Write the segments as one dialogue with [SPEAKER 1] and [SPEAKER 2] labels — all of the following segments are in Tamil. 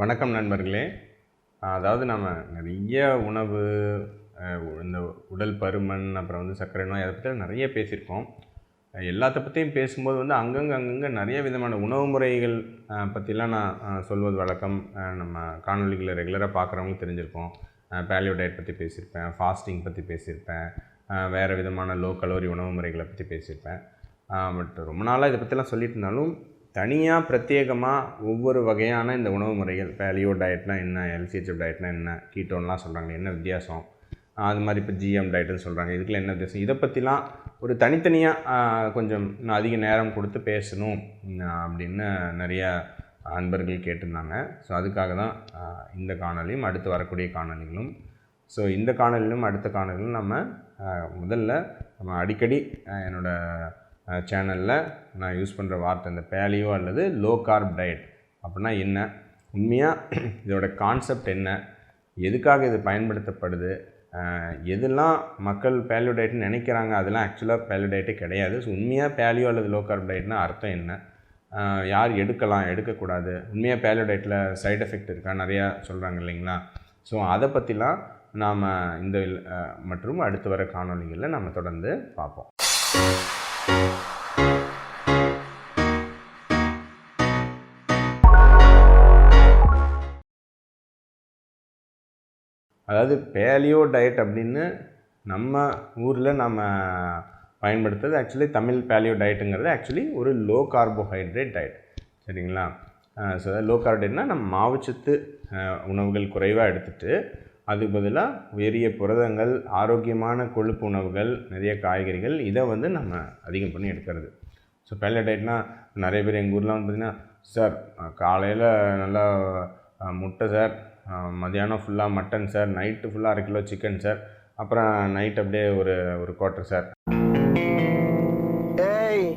[SPEAKER 1] வணக்கம் நண்பர்களே. அதாவது நம்ம நிறைய உணவு இந்த உடல் பருமன் அப்புறம் வந்து சர்க்கரை நோய் அதை பற்றி நிறைய பேசியிருக்கோம். எல்லாத்த பற்றியும் பேசும்போது வந்து அங்கங்கே அங்கங்கே நிறைய விதமான உணவு முறைகள் பற்றிலாம் நான் சொல்வது வழக்கம். நம்ம காணொலிகளை ரெகுலராக பார்க்குறவங்களுக்கு தெரிஞ்சிருக்கோம் பேலியோ டயட் பற்றி பேசியிருப்பேன் ஃபாஸ்டிங் பற்றி பேசியிருப்பேன் வேறு விதமான லோ கலோரி உணவு முறைகளை பற்றி பேசியிருப்பேன். பட் ரொம்ப நாளாக இதை பற்றிலாம் சொல்லிட்டு இருந்தாலும் தனியாக பிரத்யேகமாக ஒவ்வொரு வகையான இந்த உணவு முறைகள் பேலியோ டயட்னால் என்ன எல்சிஹெச்எஃப் டயட்னால் என்ன கீட்டோன்லாம் சொல்கிறாங்க என்ன வித்தியாசம்? அது மாதிரி இப்போ ஜிஎம் டயட்னு சொல்கிறாங்க இதுக்குள்ள என்ன வித்தியாசம்? இதை பற்றிலாம் ஒரு தனித்தனியாக கொஞ்சம் நான் அதிக நேரம் கொடுத்து பேசணும் அப்படின்னு நிறையா அன்பர்கள் கேட்டிருந்தாங்க. ஸோ அதுக்காக தான் இந்த காணொலியும் அடுத்து வரக்கூடிய காணொலிகளும் ஸோ இந்த காணொலியிலும் அடுத்த காணொலியிலும் நம்ம முதல்ல நம்ம அடிக்கடி என்னோடய சேனலில் நான் யூஸ் பண்ணுற வார்த்தை இந்த பேலியோ அல்லது லோ கார்ப் டயட் அப்படின்னா என்ன? உண்மையாக இதோட கான்செப்ட் என்ன? எதுக்காக இது பயன்படுத்தப்படுது? எதெல்லாம் மக்கள் பேலியோ டயட்னு நினைக்கிறாங்க? அதெல்லாம் ஆக்சுவலாக பேலியோ டயட்டே கிடையாது. ஸோ உண்மையாக பேலியோ அல்லது லோ கார்ப் டயட்னா அர்த்தம் என்ன? யார் எடுக்கலாம் எடுக்கக்கூடாது? உண்மையாக பேலியோ டயட்டில் சைடு எஃபெக்ட் இருக்கா? நிறையா சொல்கிறாங்க இல்லைங்களா? ஸோ அதை பற்றிலாம் நாம் இந்த மற்றும் அடுத்து வர காணொலிகளில் நம்ம தொடர்ந்து பார்ப்போம். அதாவது பேலியோ டயட் அப்படின்னு நம்ம ஊரில் நம்ம பயன்படுத்துறது ஆக்சுவலி தமிழ் பேலியோ டயட்டுங்கிறது ஆக்சுவலி ஒரு லோ கார்போஹைட்ரேட் டயட் சரிங்களா? ஸோ லோ கார்போஹைட்ரேட்னா நம்ம மாவுச்சத்து உணவுகள் குறைவாக எடுத்துட்டு அதுக்கு பதிலாக உயரிய புரதங்கள் ஆரோக்கியமான கொழுப்பு உணவுகள் நிறைய காய்கறிகள் இதை வந்து நம்ம அதிகம் பண்ணி எடுக்கிறது. ஸோ பேலியோ டயட்னா நிறைய பேர் எங்கள் ஊர்லாம் வந்து பார்த்திங்கன்னா சார் காலையில் நல்லா முட்டை சார் மதியானம் ஃபுல்லாக மட்டன் சார் நைட்டு ஃபுல்லாக அரை கிலோ சிக்கன் சார் அப்புறம் நைட் அப்படியே ஒரு ஒரு குவார்ட்டர் சார்
[SPEAKER 2] ஏய்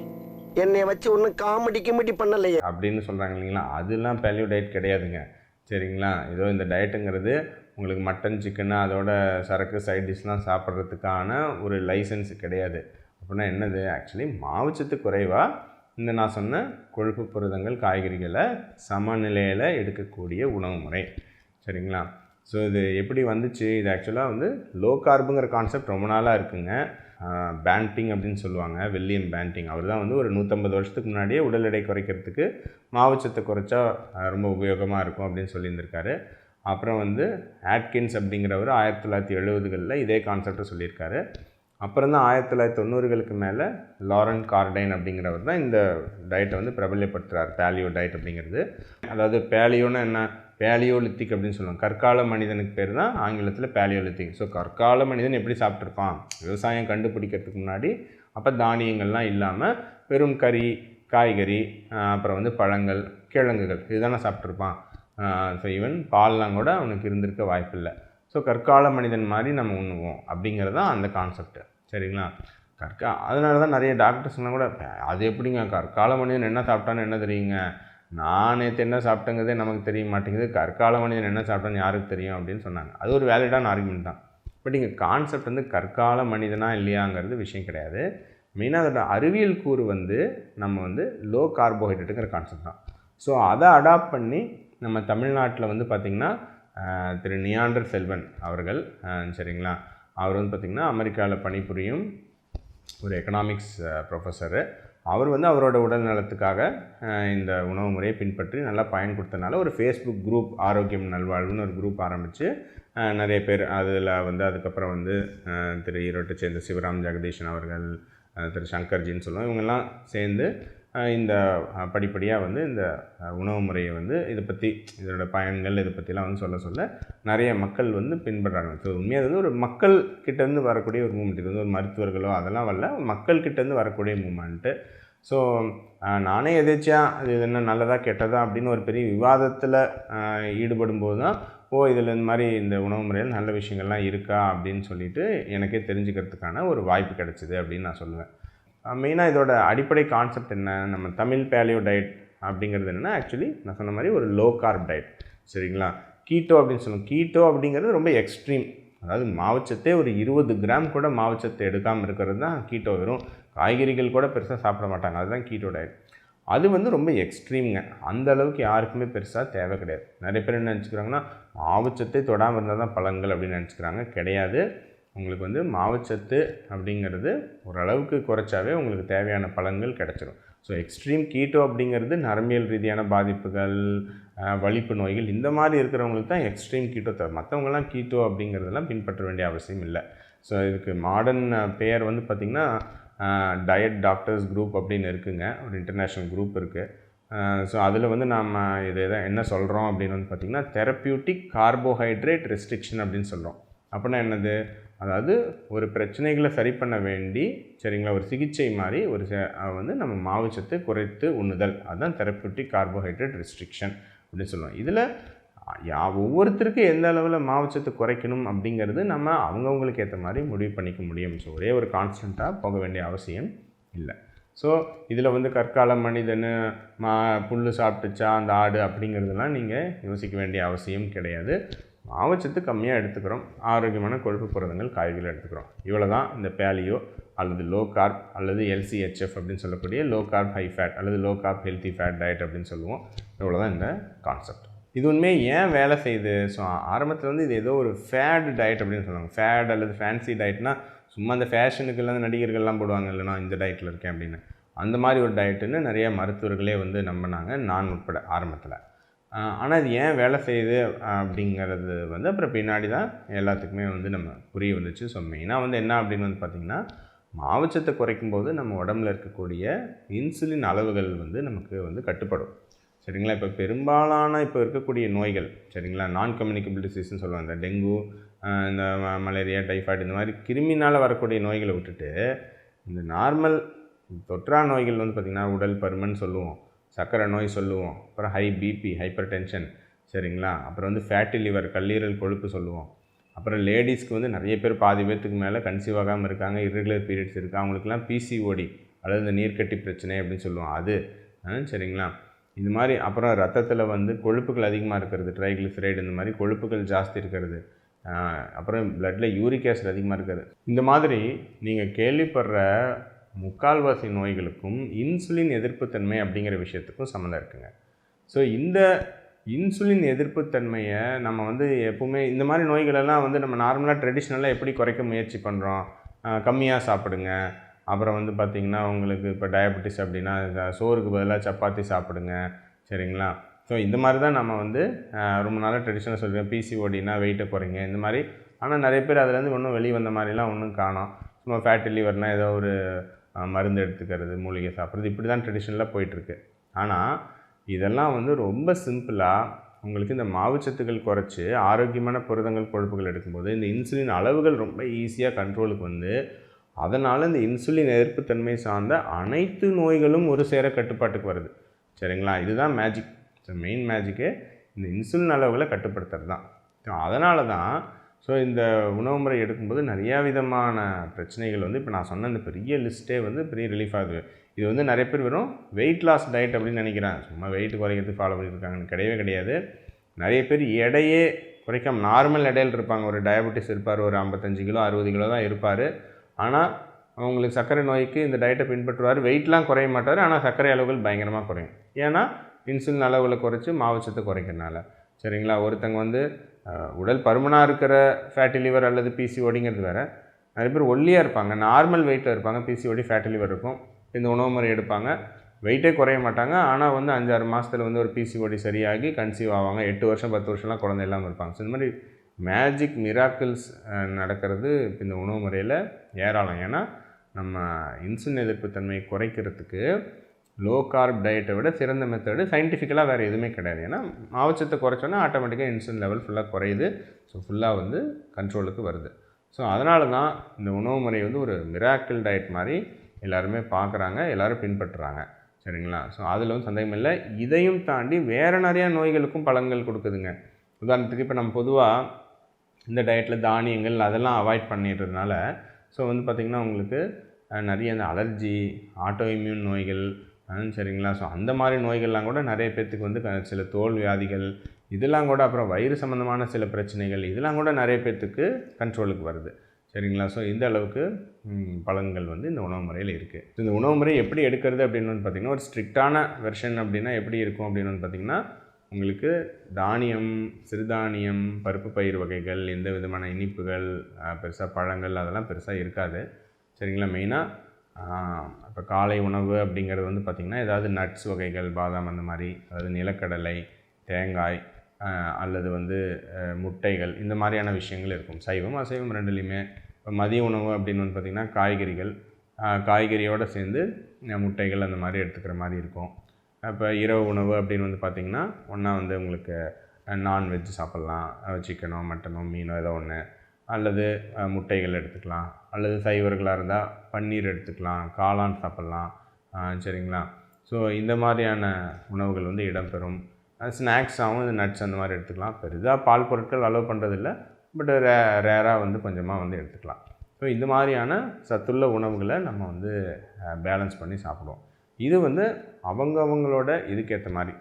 [SPEAKER 2] என்னைய வச்சு ஒன்னும் காமெடி கிமெடி பண்ணலையே.
[SPEAKER 1] அப்படின்னு சொல்கிறாங்க இல்லைங்களா? அதெல்லாம் பேலியோ டயட் கிடையாதுங்க. சரிங்களா? ஏதோ இந்த டயட்டுங்கிறது உங்களுக்கு மட்டன் சிக்கன் அதோட சரக்கு சைட் டிஷ்லாம் சாப்பிட்றதுக்கான ஒரு லைசன்ஸ் கிடையாது. அப்படின்னா என்னது? ஆக்சுவலி மாவுச்சத்து குறைவாக இந்த நான் சொன்ன கொழுப்பு புரதங்கள் காய்கறிகளை சமநிலையில் எடுக்கக்கூடிய உணவு முறை. சரிங்களா? ஸோ இது எப்படி வந்துச்சு? இது ஆக்சுவலாக வந்து லோ கார்புங்கிற கான்செப்ட் ரொம்ப நாளாக இருக்குங்க. பேண்டிங் அப்படின்னு சொல்லுவாங்க. வில்லியம் பேண்டிங் அவர் தான் வந்து ஒரு நூற்றம்பது வருஷத்துக்கு முன்னாடியே உடல் எடை குறைக்கிறதுக்கு மாவுச்சத்தை குறைச்சா ரொம்ப உபயோகமாக இருக்கும் அப்படின்னு சொல்லியிருந்திருக்காரு. அப்புறம் வந்து ஆட்கின்ஸ் அப்படிங்கிறவர் ஆயிரத்தி தொள்ளாயிரத்தி எழுபதுகளில் இதே கான்செப்டை சொல்லியிருக்காரு. அப்புறம் தான் ஆயிரத்தி தொள்ளாயிரத்தி தொண்ணூறுகளுக்கு மேலே லாரன் கார்டைன் அப்படிங்கிறவர் தான் இந்த டயட்டை வந்து பிரபலப்படுத்துகிறார் பேலியோ டயட் அப்படிங்கிறது. அதாவது பேலியோன்னு என்ன? பேலியோலித்திக் அப்படின்னு சொல்லுவாங்க. கற்கால மனிதனுக்கு பேர் தான் ஆங்கிலத்தில் பேலியோலித்திக் ஸோ கற்கால மனிதன் எப்படி சாப்பிட்ருப்பான் விவசாயம் கண்டுபிடிக்கிறதுக்கு முன்னாடி அப்போ தானியங்கள்லாம் இல்லாமல் வெறும் கறி காய்கறி அப்புறம் வந்து பழங்கள் கிழங்குகள் இதுதானே சாப்பிட்ருப்பான் ஸோ ஈவன் பால்லாம் கூட அவனுக்கு இருந்திருக்க வாய்ப்பில்லை. ஸோ கற்கால மனிதன் மாதிரி நம்ம உண்ணுவோம் அப்படிங்கிறது தான் அந்த கான்செப்ட் சரிங்களா? கற்கா அதனால தான் நிறைய டாக்டர்ஸ்லாம் கூட அது எப்படிங்க? கற்கால மனிதன் என்ன சாப்பிட்டான்னு என்ன தெரியுங்க? நான் நேற்று என்ன சாப்பிட்டேங்கிறதே நமக்கு தெரிய மாட்டேங்குது. கற்கால மனிதன் என்ன சாப்பிட்டான்னு யாருக்கு தெரியும் அப்படின்னு சொன்னாங்க. அது ஒரு வேலிடான ஆர்குமெண்ட் தான். பட் இங்கே கான்செப்ட் வந்து கற்கால மனிதனா இல்லையாங்கிறது விஷயம் கிடையாது. மெயினாக அதோட அறிவியல் கூறு வந்து நம்ம வந்து லோ கார்போஹைட்ரேட்டுங்கிற கான்செப்ட் தான். ஸோ அதை அடாப்ட் பண்ணி நம்ம தமிழ்நாட்டில் வந்து பார்த்திங்கன்னா திரு நியாண்டர் செல்வன் அவர்கள் சரிங்களா? அவர் வந்து பார்த்திங்கன்னா அமெரிக்காவில் பணிபுரியும் ஒரு எக்கனாமிக்ஸ் ப்ரொஃபஸரு அவர் வந்து அவரோட உடல் நலத்துக்காக இந்த உணவு முறையை பின்பற்றி நல்லா பயன் கொடுத்தனால ஒரு ஃபேஸ்புக் குரூப் ஆரோக்கியம் நல்வாழ்வுன்னு ஒரு குரூப் ஆரம்பித்து நிறைய பேர் அதில் வந்து அதுக்கப்புறம் வந்து திரு ஈரோட்டை சேர்ந்த சிவராம் ஜெகதீஷன் அவர்கள் திரு சங்கர்ஜின்னு சொல்லுவோம் இவங்கெல்லாம் சேர்ந்து இந்த படிப்படியாக வந்து இந்த உணவு முறையை வந்து இதை பற்றி இதோட பயன்கள் இதை பற்றிலாம் வந்து சொல்ல சொல்ல நிறைய மக்கள் வந்து பின்பற்றாங்க. ஸோ உண்மையாக அது வந்து ஒரு மக்கள் கிட்டேருந்து வரக்கூடிய ஒரு மூமெண்ட் இது வந்து ஒரு மருத்துவர்களோ அதெல்லாம் வரல. மக்கள் கிட்டேருந்து வரக்கூடிய மூமெண்ட்டு ஸோ நானே எதேச்சியாக இது என்ன நல்லதா கெட்டதா அப்படின்னு ஒரு பெரிய விவாதத்தில் ஈடுபடும் போது தான் ஓ இதில் இந்த மாதிரி இந்த உணவு முறையில் நல்ல விஷயங்கள்லாம் இருக்கா அப்படின்னு சொல்லிட்டு எனக்கே தெரிஞ்சுக்கிறதுக்கான ஒரு வாய்ப்பு கிடைச்சிது அப்படின்னு நான் சொல்லுவேன். மெயினாக இதோட அடிப்படை கான்செப்ட் என்ன? நம்ம தமிழ் பேலியோ டயட் அப்படிங்கிறது என்னென்னா ஆக்சுவலி நான் சொன்ன மாதிரி ஒரு லோ கார்ப் டயட் சரிங்களா? கீட்டோ அப்படின்னு சொல்லுவோம் கீட்டோ அப்படிங்கிறது ரொம்ப எக்ஸ்ட்ரீம் அதாவது மாவுச்சத்தே ஒரு இருபது கிராம் கூட மாவுச்சத்தை எடுக்காமல் இருக்கிறது தான் கீட்டோ வெறும். காய்கறிகள் கூட பெருசாக சாப்பிட மாட்டாங்க. அதுதான் கீட்டோ டயட் அது வந்து ரொம்ப எக்ஸ்ட்ரீம்ங்க அந்த அளவுக்கு யாருக்குமே பெருசாக தேவை கிடையாது. நிறைய பேர் என்ன நினச்சிக்கிறாங்கன்னா மாவுச்சத்தே தொடாமல் இருந்தால் தான் பழங்கள் அப்படின்னு நினச்சிக்கிறாங்க. கிடையாது. உங்களுக்கு வந்து மாவுச்சத்து அப்படிங்கிறது ஓரளவுக்கு குறைச்சாவே உங்களுக்கு தேவையான பழங்கள் கிடச்சிரும். ஸோ எக்ஸ்ட்ரீம் கீட்டோ அப்படிங்கிறது நரம்பியல் ரீதியான பாதிப்புகள் வலிப்பு நோய்கள் இந்த மாதிரி இருக்கிறவங்களுக்கு தான் எக்ஸ்ட்ரீம் கீட்டோ தேவை. மற்றவங்களாம் கீட்டோ அப்படிங்கிறதெல்லாம் பின்பற்ற வேண்டிய அவசியம் இல்லை. ஸோ இதுக்கு மாடர்ன் பெயர் வந்து பார்த்திங்கன்னா டயட் டாக்டர்ஸ் குரூப் அப்படின்னு இருக்குங்க. ஒரு இன்டர்நேஷ்னல் குரூப் இருக்குது ஸோ அதில் வந்து நாம் இது எதை என்ன சொல்கிறோம் அப்படின்னு வந்து பார்த்திங்கன்னா தெரப்பியூட்டிக் கார்போஹைட்ரேட் ரெஸ்ட்ரிக்ஷன் அப்படின்னு சொல்கிறோம் அப்படின்னா என்னது? அதாவது ஒரு பிரச்சனைகளை சரி பண்ண வேண்டி சரிங்களா ஒரு சிகிச்சை மாதிரி ஒரு ச- வந்து நம்ம மாவுச்சத்தை குறைத்து உண்ணுதல். அதுதான் தெரப்பியூட்டிக் கார்போஹைட்ரேட் ரெஸ்ட்ரிக்ஷன் அப்படின்னு சொல்லுவோம். இதில் யா ஒவ்வொருத்தருக்கும் எந்த அளவில் மாவுச்சத்து குறைக்கணும் அப்படிங்கிறது நம்ம அவங்கவுங்களுக்கு ஏற்ற மாதிரி முடிவு பண்ணிக்க முடியும். ஸோ ஒரே ஒரு கான்ஸ்டண்ட்டாக போக வேண்டிய அவசியம் இல்லை. ஸோ இதில் வந்து கற்கால மனிதன் மா புல் சாப்பிட்டுச்சா அந்த ஆடு அப்படிங்கிறதெல்லாம் நீங்கள் யோசிக்க வேண்டிய அவசியம் கிடையாது. ஆவச்சத்து கம்மியாக எடுத்துக்கிறோம். ஆரோக்கியமான கொழுப்பு புரதங்கள் காய்கறிகள் எடுத்துக்கிறோம். இவ்வளோ தான் இந்த பேலியோ அல்லது லோ கார்ப் அல்லது எல்சிஹெச்எஃப் அப்படின்னு சொல்லக்கூடிய லோ கார்ப் ஹை ஃபேட் அல்லது low carb healthy fat diet அப்படின்னு சொல்லுவோம். இவ்வளோ தான் இந்த கான்செப்ட் இது உண்மையே ஏன் வேலை செய்யுது? ஸோ ஆரம்பத்தில் வந்து இது ஏதோ ஒரு ஃபேட் டயட் அப்படின்னு சொல்லுவாங்க. ஃபேட் அல்லது ஃபேன்சி டயட்னா சும்மா அந்த ஃபேஷனுக்கெல்லாம் நடிகர்கள்லாம் போடுவாங்க. இல்லை நான் இந்த டயட்டில் இருக்கேன் அப்படின்னு. அந்த மாதிரி ஒரு டயட்டுன்னு நிறைய மருத்துவர்களே வந்து நம்பினாங்க. நான் உட்பட ஆரம்பத்தில். ஆனால் அது ஏன் வேலை செய்யுது அப்படிங்கிறது வந்து அப்புறம் பின்னாடி தான் எல்லாத்துக்குமே வந்து நம்ம புரிய வந்துச்சு. ஸோ மெயினாக வந்து என்ன அப்படின்னு வந்து பார்த்திங்கன்னா மாவுச்சத்தை குறைக்கும் போது நம்ம உடம்புல இருக்கக்கூடிய இன்சுலின் அளவுகள் வந்து நமக்கு வந்து கட்டுப்படும். சரிங்களா? இப்போ பெரும்பாலான இப்போ இருக்கக்கூடிய நோய்கள் சரிங்களா? நான் கம்யூனிகபிள் டிசீஸ்னு சொல்லுவாங்க. இந்த டெங்கு இந்த மலேரியா டைஃபாய்டு இந்த மாதிரி கிருமினால் வரக்கூடிய நோய்களை விட்டுட்டு இந்த நார்மல் தொற்றா நோய்கள் வந்து பார்த்திங்கன்னா உடல் பருமன் சொல்லுவோம். சர்க்கரை நோய் சொல்லுவோம். அப்புறம் ஹை பிபி ஹைப்பர் டென்ஷன் சரிங்களா? அப்புறம் வந்து ஃபேட்டி லிவர் கல்லீரல் கொழுப்பு சொல்லுவோம். அப்புறம் லேடிஸ்க்கு வந்து நிறைய பேர் பாதி பேர்த்துக்கு மேலே கன்சீவ் ஆகாமல் இருக்காங்க இர்ரெகுலர் பீரியட்ஸ் இருக்குது அவங்களுக்குலாம் பிசிஓடி அல்லது இந்த நீர்க்கட்டி பிரச்சனை அப்படின்னு சொல்லுவோம். அது ஆ, சரிங்களா? இது மாதிரி அப்புறம் ரத்தத்தில் வந்து கொழுப்புகள் அதிகமாக இருக்கிறது ட்ரைகிளிசரைடு இந்த மாதிரி கொழுப்புகள் ஜாஸ்தி இருக்கிறது. அப்புறம் பிளட்டில் யூரிக் ஆசிட் அதிகமாக இருக்கிறது. இந்த மாதிரி நீங்கள் கேள்விப்படுற முக்கால்வாசி நோய்களுக்கும் இன்சுலின் எதிர்ப்புத்தன்மை அப்படிங்கிற விஷயத்துக்கும் சம்மந்தம் இருக்குங்க. ஸோ இந்த இன்சுலின் எதிர்ப்புத்தன்மையை நம்ம வந்து எப்போவுமே இந்த மாதிரி நோய்களெல்லாம் வந்து நம்ம நார்மலாக ட்ரெடிஷ்னலாக எப்படி குறைக்க முயற்சி பண்ணுறோம் கம்மியாக சாப்பிடுங்க. அப்புறம் வந்து பார்த்திங்கன்னா உங்களுக்கு இப்போ டயபெட்டிஸ் அப்படின்னா சோறுக்கு பதிலாக சப்பாத்தி சாப்பிடுங்க. சரிங்களா? ஸோ இந்த மாதிரி தான் நம்ம வந்து ரொம்ப நாளாக ட்ரெடிஷ்னலாக சொல்லுவேன் பிசிஓடினா வெயிட்டை குறைங்க. இந்த மாதிரி ஆனால் நிறைய பேர் அதுலேருந்து ஒன்றும் வெளியே வந்த மாதிரிலாம் ஒன்றும் காணும். சும்மா ஃபேட்டி லிவர்னால் ஏதோ ஒரு மருந்து எடுத்துக்கிறது மூலிகை சாப்பிட்றது இப்படி தான் ட்ரெடிஷ்னலாக போயிட்டுருக்கு. ஆனால் இதெல்லாம் வந்து ரொம்ப சிம்பிளாக உங்களுக்கு இந்த மாவுச்சத்துக்கள் குறைச்சி ஆரோக்கியமான புரதங்கள் கொழுப்புகள் எடுக்கும்போது இந்த இன்சுலின் அளவுகள் ரொம்ப ஈஸியாக கண்ட்ரோலுக்கு வந்து அதனால் இந்த இன்சுலின் எதிர்ப்புத்தன்மை சார்ந்த அனைத்து நோய்களும் ஒரு சேர கட்டுப்பாட்டுக்கு வருது. சரிங்களா? இதுதான் மேஜிக் ஸோ மெயின் மேஜிக்கே இந்த இன்சுலின் அளவுகளை கட்டுப்படுத்துறது தான் ஸோ அதனால தான் ஸோ இந்த உணவு முறை எடுக்கும்போது நிறையா விதமான பிரச்சனைகள் வந்து இப்போ நான் சொன்ன இந்த பெரிய லிஸ்ட்டே வந்து பெரிய ரிலீஃப் ஆகுது. இது வந்து நிறைய பேர் வெறும் வெயிட் லாஸ் டயட் அப்படின்னு நினைக்கிறாங்க. சும்மா வெயிட் குறைக்கிறதுக்கு ஃபாலோ பண்ணியிருக்காங்கன்னு கிடையவே கிடையாது. நிறைய பேர் எடையே குறைக்காம நார்மல் எடையில் இருப்பாங்க. ஒரு டயபெட்டிஸ் இருப்பார் ஒரு ஐம்பத்தஞ்சு கிலோ அறுபது கிலோ தான் இருப்பார். ஆனால் அவங்களுக்கு சர்க்கரை நோய்க்கு இந்த டயட்டை பின்பற்றுவார். வெயிட்லாம் குறைய மாட்டார். ஆனால் சர்க்கரை அளவுகள் பயங்கரமாக குறையும். ஏன்னா இன்சுலின் அளவுகளை குறைச்சி மாவுச்சத்தை குறைக்கிறனால சரிங்களா? ஒருத்தங்க வந்து உடல் பருமனாக இருக்கிற ஃபேட்டி லிவர் அல்லது பிசிஓடிங்கிறது வேறு. நிறைய பேர் ஒல்லியாக இருப்பாங்க. நார்மல் வெயிட்டில் இருப்பாங்க. பிசிஓடி ஃபேட்டி லிவர் இருக்கும். இந்த உணவு முறை எடுப்பாங்க. வெயிட்டே குறைய மாட்டாங்க. ஆனால் வந்து அஞ்சாறு மாதத்தில் வந்து ஒரு பிசிஓடி சரியாகி கன்சீவ் ஆவாங்க. எட்டு வருஷம் பத்து வருஷம்லாம் குழந்தை இல்லாமல் இருப்பாங்க. ஸோ இந்த மாதிரி மேஜிக் மிராக்கிள்ஸ் நடக்கிறது இப்போ இந்த உணவு முறையில் ஏராளம். ஏன்னா நம்ம இன்சுலின் எதிர்ப்பு தன்மையை குறைக்கிறதுக்கு லோ கார்ப் டயட்டை விட சிறந்த மெத்தடு சயின்டிஃபிக்கலாக வேறு எதுவுமே கிடையாது. ஏன்னா ஆவச்சத்தை குறைச்சோன்னா ஆட்டோமேட்டிக்காக இன்சுலின் லெவல் ஃபுல்லாக குறையுது. ஸோ ஃபுல்லாக வந்து கண்ட்ரோலுக்கு வருது. ஸோ அதனால தான் இந்த உணவு முறை வந்து ஒரு மிராக்கிள் டயட் மாதிரி எல்லாருமே பார்க்குறாங்க எல்லோரும் பின்பற்றுறாங்க. சரிங்களா? ஸோ அதில் வந்து சந்தேகம் இல்லை. இதையும் தாண்டி வேறு நிறையா நோய்களுக்கும் பலன்கள் கொடுக்குதுங்க. உதாரணத்துக்கு இப்போ நம்ம பொதுவாக இந்த டயட்டில் தானியங்கள் அதெல்லாம் அவாய்ட் பண்ணிடுறதுனால ஸோ வந்து பார்த்திங்கன்னா உங்களுக்கு நிறைய இந்த அலர்ஜி ஆட்டோ இம்யூன் நோய்கள் சரிங்களா? ஸோ அந்த மாதிரி நோய்கள்லாம் கூட நிறைய பேர்த்துக்கு வந்து க- சில தோல் வியாதிகள் இதெல்லாம் கூட அப்புறம் வயிறு சம்மந்தமான சில பிரச்சனைகள் இதெல்லாம் கூட நிறைய பேர்த்துக்கு கண்ட்ரோலுக்கு வருது. சரிங்களா? ஸோ இந்த அளவுக்கு பழங்கள் பலன்கள் வந்து இந்த உணவு முறையில் இருக்குது இந்த உணவு முறை எப்படி எடுக்கிறது அப்படின்னு வந்து பார்த்திங்கன்னா ஒரு ஸ்ட்ரிக்டான வெர்ஷன் அப்படின்னா எப்படி இருக்கும் அப்படின்னு வந்து பார்த்திங்கன்னா உங்களுக்கு தானியம் சிறுதானியம் பருப்பு பயிர் வகைகள் எந்த விதமான இனிப்புகள் பெருசாக பழங்கள் அதெல்லாம் பெருசாக இருக்காது. சரிங்களா? மெயினாக இப்போ காலை உணவு அப்படிங்கிறது வந்து பார்த்திங்கன்னா ஏதாவது நட்ஸ் வகைகள் பாதாம் அந்த மாதிரி அதாவது நிலக்கடலை தேங்காய் அல்லது வந்து முட்டைகள் இந்த மாதிரியான விஷயங்கள் இருக்கும். சைவம் அசைவம் ரெண்டுலேயுமே. இப்போ மதிய உணவு அப்படின்னு வந்து பார்த்திங்கன்னா காய்கறிகள். காய்கறியோடு சேர்ந்து முட்டைகள் அந்த மாதிரி எடுத்துக்கிற மாதிரி இருக்கும். இப்போ இரவு உணவு அப்படின்னு வந்து பார்த்திங்கன்னா ஒன்றா வந்து உங்களுக்கு நான்வெஜ் சாப்பிட்லாம். சிக்கனோ மட்டனோ மீனோ ஏதோ ஒன்று அல்லது முட்டைகள் எடுத்துக்கலாம். அல்லது சைவர்களாக இருந்தால் பன்னீர் எடுத்துக்கலாம் காளான் சாப்பிட்லாம். சரிங்களா? ஸோ இந்த மாதிரியான உணவுகள் வந்து இடம்பெறும். ஸ்நாக்ஸாகவும் இந்த நட்ஸ் அந்த மாதிரி எடுத்துக்கலாம். பெரிதாக பால் பொருட்கள் அலோவ் பண்ணுறதில்ல பட் ரே ரேராக வந்து கொஞ்சமாக வந்து எடுத்துக்கலாம். ஸோ இந்த மாதிரியான சத்துள்ள உணவுகளை நம்ம வந்து பேலன்ஸ் பண்ணி சாப்பிடுவோம். இது வந்து அவங்கவங்களோட இதுக்கேற்ற மாதிரி.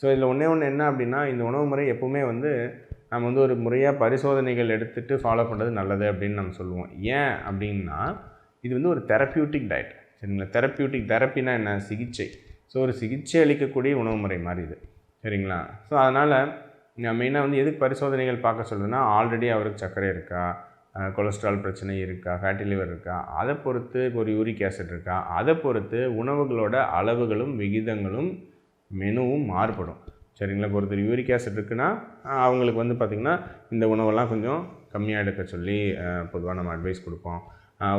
[SPEAKER 1] ஸோ இதில் ஒன்றே ஒன்று என்ன அப்படின்னா இந்த உணவு முறை எப்பவுமே வந்து நம்ம வந்து ஒரு முறையாக பரிசோதனைகள் எடுத்துகிட்டு ஃபாலோ பண்ணுறது நல்லது அப்படின்னு நம்ம சொல்லுவோம். ஏன் அப்படின்னா இது வந்து ஒரு தெரப்பியூட்டிக் டயட் சரிங்களா? தெரப்பியூட்டிக் தெரப்பினா என்ன? சிகிச்சை. ஸோ ஒரு சிகிச்சை அளிக்கக்கூடிய உணவு முறை மாதிரி இது. சரிங்களா? ஸோ அதனால் நான் மெயினாக வந்து எதுக்கு பரிசோதனைகள் பார்க்க சொல்லுதுன்னா ஆல்ரெடி அவருக்கு சர்க்கரை இருக்கா? கொலஸ்ட்ரால் பிரச்சனை இருக்கா? ஃபேட்டி லிவர் இருக்கா? அதை பொறுத்து ஒரு யூரிக் ஆசிட் இருக்கா? அதை பொறுத்து உணவுகளோட அளவுகளும் விகிதங்களும் மெனுவும் மாறுபடும். சரிங்களா? இப்போ ஒருத்தர் யூரிக் ஆசிட் இருக்குன்னா அவங்களுக்கு வந்து பார்த்திங்கன்னா இந்த உணவெல்லாம் கொஞ்சம் கம்மியாக எடுக்க சொல்லி பொதுவாக நம்ம அட்வைஸ் கொடுப்போம்.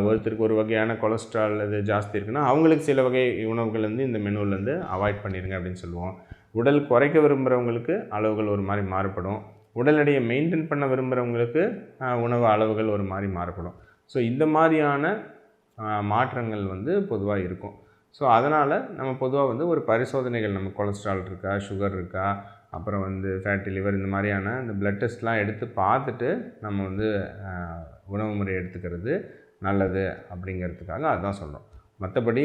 [SPEAKER 1] ஒருத்தருக்கு ஒரு வகையான கொலஸ்ட்ரால் இது ஜாஸ்தி இருக்குன்னா அவங்களுக்கு சில வகை உணவுகள் வந்து இந்த மெனுவிலேருந்து அவாய்ட் பண்ணிடுங்க அப்படின்னு சொல்லுவோம். உடல் குறைக்க விரும்புகிறவங்களுக்கு அளவுகள் ஒரு மாதிரி மாறுபடும். உடல் எடையை மெயின்டைன் பண்ண விரும்புகிறவங்களுக்கு உணவு அளவுகள் ஒரு மாதிரி மாறுபடும். ஸோ இந்த மாதிரியான மாற்றங்கள் வந்து பொதுவாக இருக்கும். ஸோ அதனால் நம்ம பொதுவாக வந்து ஒரு பரிசோதனைகள் நம்ம கொலஸ்ட்ரால் இருக்கா சுகர் இருக்கா அப்புறம் வந்து ஃபேட்டி லிவர் இந்த மாதிரியான இந்த பிளட் டெஸ்ட்லாம் எடுத்து பார்த்துட்டு நம்ம வந்து உணவு முறை எடுத்துக்கிறது நல்லது அப்படிங்கிறதுக்காக அதுதான் சொல்கிறோம் மற்றபடி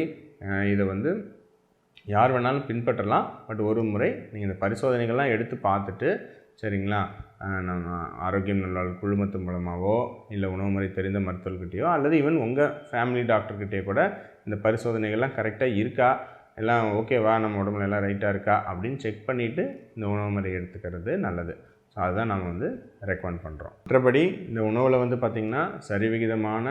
[SPEAKER 1] இதை வந்து யார் வேணாலும் பின்பற்றலாம். பட் ஒரு முறை நீங்கள் இந்த பரிசோதனைகள்லாம் எடுத்து பார்த்துட்டு சரிங்களா? நம்ம ஆரோக்கியம் நல்வாழ் குழுமத்து மூலமாகவோ இல்லை உணவு முறை தெரிந்த மருத்துவர்கிட்டையோ அல்லது ஈவன் உங்கள் ஃபேமிலி டாக்டர்கிட்டே கூட இந்த பரிசோதனைகள்லாம் கரெக்டாக இருக்கா? எல்லாம் ஓகேவா நம்ம உடம்புல எல்லாம் ரைட்டாக இருக்கா? அப்படின்னு செக் பண்ணிவிட்டு இந்த உணவு முறை எடுத்துக்கிறது நல்லது. ஸோ அதுதான் நம்ம வந்து ரெக்கமெண்ட் பண்ணுறோம் மற்றபடி இந்த உணவில் வந்து பார்த்திங்கன்னா சரிவிகிதமான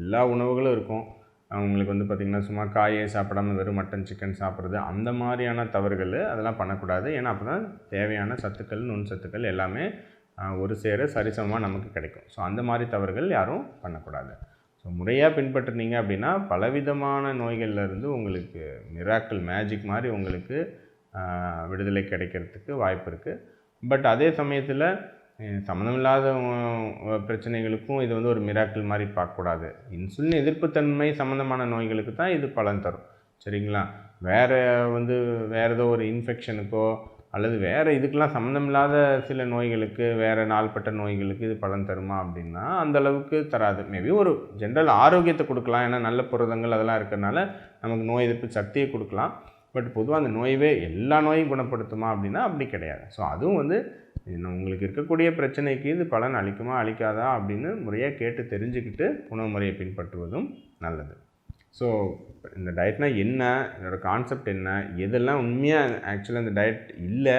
[SPEAKER 1] எல்லா உணவுகளும் இருக்கும். அவங்களுக்கு வந்து பார்த்திங்கன்னா சும்மா காயே சாப்பிடாம வெறும் மட்டன் சிக்கன் சாப்பிட்றது அந்த மாதிரியான தவறுகள் அதெல்லாம் பண்ணக்கூடாது. ஏன்னா அப்போ தான் தேவையான சத்துக்கள் நுண் சத்துக்கள் எல்லாமே ஒரு சேர சரிசமமாக நமக்கு கிடைக்கும். ஸோ அந்த மாதிரி தவறுகள் யாரும் பண்ணக்கூடாது. ஸோ முறையாக பின்பற்றுனீங்க அப்படின்னா பலவிதமான நோய்கள்ல இருந்து உங்களுக்கு மிராக்கிள் மேஜிக் மாதிரி உங்களுக்கு விடுதலை கிடைக்கிறதுக்கு வாய்ப்பு இருக்குது பட் அதே சமயத்தில் சம்மந்தமில்லாத பிரச்சனைகளுக்கும் இது வந்து ஒரு மிராக்கிள் மாதிரி பார்க்கக்கூடாது. இன்சுலின் எதிர்ப்புத்தன்மை சம்மந்தமான நோய்களுக்கு தான் இது பலன் தரும். சரிங்களா? வேறு வந்து வேறு ஏதோ ஒரு இன்ஃபெக்ஷனுக்கோ அல்லது வேறு இதுக்கெலாம் சம்மந்தமில்லாத சில நோய்களுக்கு வேறு நாள்பட்ட நோய்களுக்கு இது பலன் தருமா அப்படின்னா அந்த அளவுக்கு தராது. மேபி ஒரு ஜென்ரல் ஆரோக்கியத்தை கொடுக்கலாம். ஏன்னா நல்ல புரதங்கள் அதெல்லாம் இருக்கிறனால நமக்கு நோய் எதிர்ப்பு சக்தியை கொடுக்கலாம். பட் பொதுவாக அந்த நோயவே எல்லா நோயும் குணப்படுத்துமா அப்படின்னா அப்படி கிடையாது. ஸோ அதுவும் வந்து இன்னும் உங்களுக்கு இருக்கக்கூடிய பிரச்சனைக்கு இது பலன் அளிக்குமா அளிக்காதா அப்படின்னு முறையாக கேட்டு தெரிஞ்சுக்கிட்டு உணவு முறையை பின்பற்றுவதும் நல்லது. ஸோ இந்த டயட்னா என்ன என்னோடய கான்செப்ட் என்ன எதெல்லாம் உண்மையாக ஆக்சுவலாக இந்த டயட் இல்லை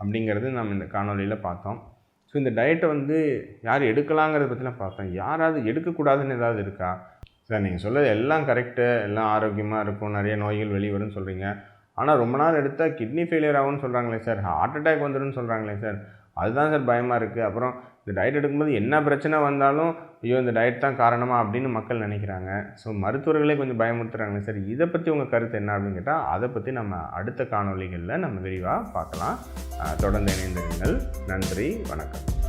[SPEAKER 1] அப்படிங்கிறது நம்ம இந்த காணொலியில் பார்த்தோம். ஸோ இந்த டயட்டை வந்து யார் எடுக்கலாங்கிறத பற்றிலாம் பார்த்தோம் யாராவது எடுக்கக்கூடாதுன்னு ஏதாவது இருக்கா? சார் நீங்கள் சொல்கிறது எல்லாம் கரெக்டு எல்லாம் ஆரோக்கியமாக இருக்கும் நிறைய நோய்கள் வெளிவரும்னு சொல்கிறீங்க ஆனால் ரொம்ப நாள் எடுத்தால் கிட்னி ஃபெயிலியர் ஆகும்னு சொல்கிறாங்களே சார். ஹார்ட் அட்டாக் வந்துடும்னு சொல்கிறாங்களே சார். அதுதான் சார் பயமாக இருக்குது அப்புறம் இந்த டயட் எடுக்கும்போது என்ன பிரச்சனை வந்தாலும் ஐயோ இந்த டயட் தான் காரணமாக அப்படின்னு மக்கள் நினைக்கிறாங்க. ஸோ மருத்துவர்களே கொஞ்சம் பயமுறுத்துறாங்களே சார். இதை பற்றி உங்கள் கருத்து என்ன அப்படின்னு கேட்டால் அதை பற்றி நம்ம அடுத்த காணொளிகளில் நம்ம விரிவாக பார்க்கலாம். தொடர்ந்து இணைந்திருங்கள். நன்றி வணக்கம்.